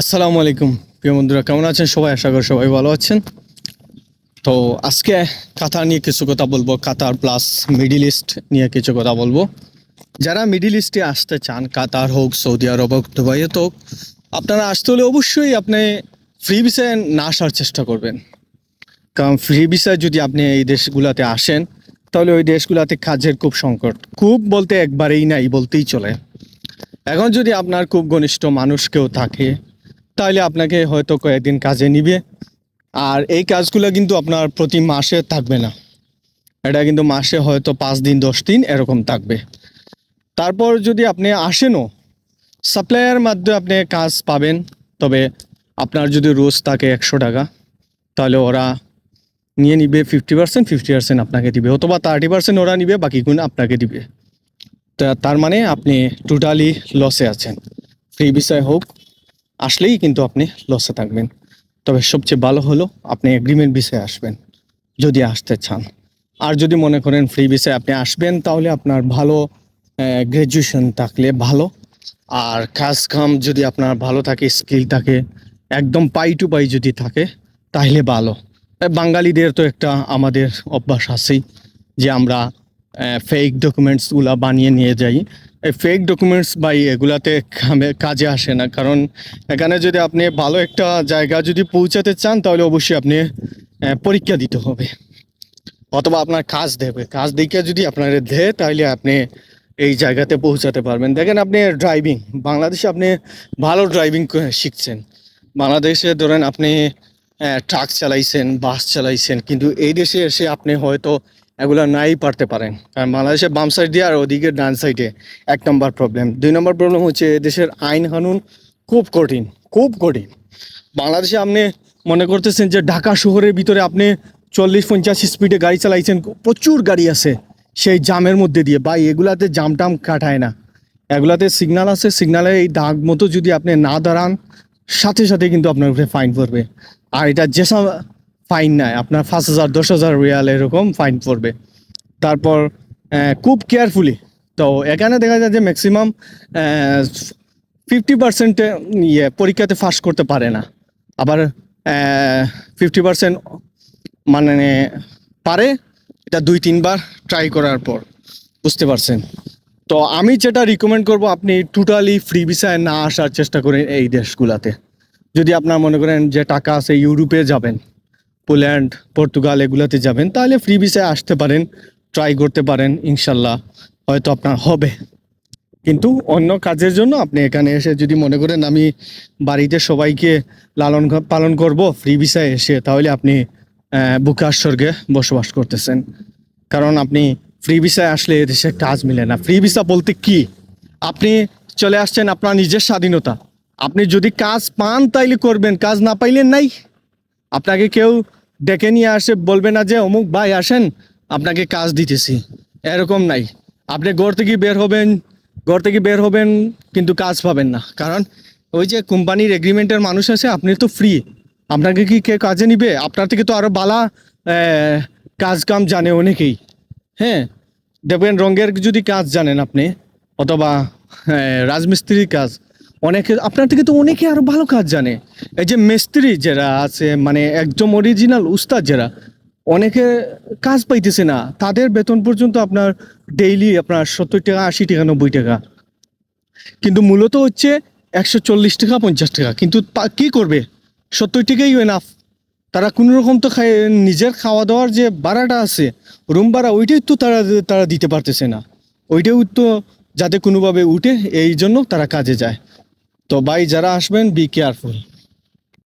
আসসালামু আলাইকুম, প্রিয় বন্ধুরা, কেমন আছেন? সবাই আশা করি সবাই ভালো আছেন। তো আজকে কাতার নিয়ে কিছু কথা বলব, কাতার প্লাস মিডিল ইস্ট নিয়ে কিছু কথা বলব। যারা মিডিল ইস্টে আসতে চান, কাতার হোক, সৌদি আরব হোক, দুবাইয়ে হোক, আপনারা আসতে হলে অবশ্যই আপনি ফ্রি ভিসায় না আসার চেষ্টা করবেন। কারণ ফ্রি ভিসায় যদি আপনি এই দেশগুলোতে আসেন, তাহলে ওই দেশগুলোতে কাজের খুব সংকট। খুব বলতে একবারেই নাই, বলতেই চলে। এখন যদি আপনার খুব ঘনিষ্ঠ মানুষ কেউ থাকে তাহলে আপনাকে হয়তো কয়েকদিন কাজে নিবে। আর এই কাজগুলো কিন্তু আপনার প্রতি মাসে থাকবে না। এটা কিন্তু মাসে হয়তো পাঁচ দিন, দশ দিন এরকম থাকবে। তারপর যদি আপনি আসেনও সাপ্লাইয়ের মাধ্যমে আপনি কাজ পাবেন, তবে আপনার যদি রোজ থাকে একশো টাকা, তাহলে ওরা নিয়ে নিবে ফিফটি পার্সেন্ট ফিফটি পার্সেন্ট আপনাকে দিবে, অথবা থার্টি পার্সেন্ট ওরা নিবে বাকি গুণ আপনাকে দিবে। তা, তার মানে আপনি টোটালি লসে আছেন। ফ্রি বিষয় হোক। আসলেই কিন্তু আপনি লসে থাকবেন। তবে সবচেয়ে ভালো হলো আপনি এগ্রিমেন্ট বিষয়ে আসবেন, যদি আসতে চান। আর যদি মনে করেন ফ্রি বিষয়ে আপনি আসবেন, তাহলে আপনার ভালো গ্র্যাজুয়েশন থাকলে ভালো। আর কাজ কাম যদি আপনার ভালো থাকে স্কিল থাকে, একদম পাই টু পাই যদি থাকে, তাহলে ভালো। বাঙালিদের তো একটা আমাদের অভ্যাস আছেই, যে আমরা ফেক ডকুমেন্টসগুলো বানিয়ে নিয়ে যাই। এই ফেক ডকুমেন্টস বা এগুলাতে কাজে আসে না। কারণ এখানে যদি আপনি ভালো একটা জায়গা যদি পৌঁছাতে চান, তাহলে অবশ্যই আপনি পরীক্ষা দিতে হবে। অথবা আপনার কাজ দেবে। কাজ দেখে যদি আপনার দেয় তাহলে আপনি এই জায়গাতে পৌঁছাতে পারবেন। দেখেন আপনি ড্রাইভিং বাংলাদেশে আপনি ভালো ড্রাইভিং শিখছেন। বাংলাদেশে ধরেন আপনি ট্রাক চালাইছেন বাস চালাইছেন, কিন্তু এই দেশে এসে আপনি হয়তো এগুলো নাই পারতে পারেন। কারণ বাংলাদেশে বাম সাইড দিয়ে আর ওদিকে ডান সাইডে এক নম্বর প্রবলেম দুই নম্বর প্রবলেম হচ্ছে দেশের আইন কানুন খুব কঠিন খুব কঠিন। বাংলাদেশে আপনি মনে করতেছেন যে ঢাকা শহরের ভিতরে আপনি চল্লিশ পঞ্চাশ স্পিডে গাড়ি চালাইছেন, প্রচুর গাড়ি আছে সেই জামের মধ্যে দিয়ে। বা এগুলাতে জাম টাম কাটায় না। এগুলাতে সিগনাল আছে সিগনালে এই দাগ মতো যদি আপনি না দাঁড়ান, সাথে সাথে কিন্তু আপনার উপরে ফাইন পড়বে। আর এটা যেসব ফাইন নাই। আপনার পাঁচ হাজার, দশ হাজার রিয়াল এরকম ফাইন পড়বে। তারপর খুব কেয়ারফুলি তো এখানে দেখা যায় যে ম্যাক্সিমাম ফিফটি পার্সেন্টে ইয়ে পরীক্ষাতে ফাঁস করতে পারে না। আবার ফিফটি পার্সেন্ট মানে পারে, এটা দুই, তিনবার ট্রাই করার পর। বুঝতে পারছেন? তো আমি যেটা রিকমেন্ড করব, আপনি টোটালি ফ্রি ভিসায় না আসার চেষ্টা করেন এই দেশগুলাতে। যদি আপনার মনে করেন যে টাকা আছে, ইউরোপে যাবেন পোল্যান্ড, পর্তুগাল এগুলাতে যাবেন, তাহলে ফ্রি ভিসায় আসতে পারেন ট্রাই করতে পারেন, ইনশাল্লাহ হয়তো আপনার হবে। কিন্তু অন্য কাজের জন্য আপনি এখানে এসে যদি মনে করেন আমি বাড়িতে সবাইকে লালন পালন করব ফ্রি ভিসায় এসে, তাহলে আপনি বুকার স্বর্গে বসবাস করতেছেন। কারণ আপনি ফ্রি ভিসায় আসলে এদেশে কাজ মিলে না। ফ্রি ভিসা বলতে কি? আপনি চলে আসছেন আপনার নিজের স্বাধীনতা। আপনি যদি কাজ পান তাইলে করবেন, কাজ না পাইলেন নাই। আপনাকে কেউ ডেকে নিয়ে আসে বলবে না যে অমুক ভাই আসেন আপনাকে কাজ দিতেছি। এরকম নাই। আপনি ঘর থেকে বের হবেন ঘর থেকে বের হবেন কিন্তু কাজ পাবেন না। কারণ ওই যে কোম্পানির এগ্রিমেন্টের মানুষ আছে আপনি তো ফ্রি আপনাকে কি কে কাজে নিবে? আপনার থেকে তো আরও বালা কাজ কাম জানে অনেকেই। হ্যাঁ? দেখবেন রঙের যদি কাজ জানেন আপনি অথবা আহ, রাজমিস্ত্রির কাজ অনেকে আপনার থেকে তো অনেকে আরও ভালো কাজ জানে। এই যে মিস্ত্রি যারা আছে মানে একদম অরিজিনাল উস্তাদ যারা, অনেকে কাজ পাইতেছে না। তাদের বেতন পর্যন্ত আপনার ডেইলি আপনার সত্তর টাকা, আশি টাকা, নব্বই টাকা। কিন্তু মূলত হচ্ছে একশো চল্লিশ টাকা, পঞ্চাশ টাকা। কিন্তু কি করবে? সত্তর টাকাই এনাফ তারা কোনো রকম তো খায়, নিজের খাওয়া দাওয়ার যে ভাড়াটা আছে রুম ভাড়া, ওইটাই তো তারা তারা দিতে পারতেছে না। ওইটাও তো যাতে কোনোভাবে উঠে, এই জন্য তারা কাজে যায়। তো ভাই, যারা আসবেন বি কেয়ারফুল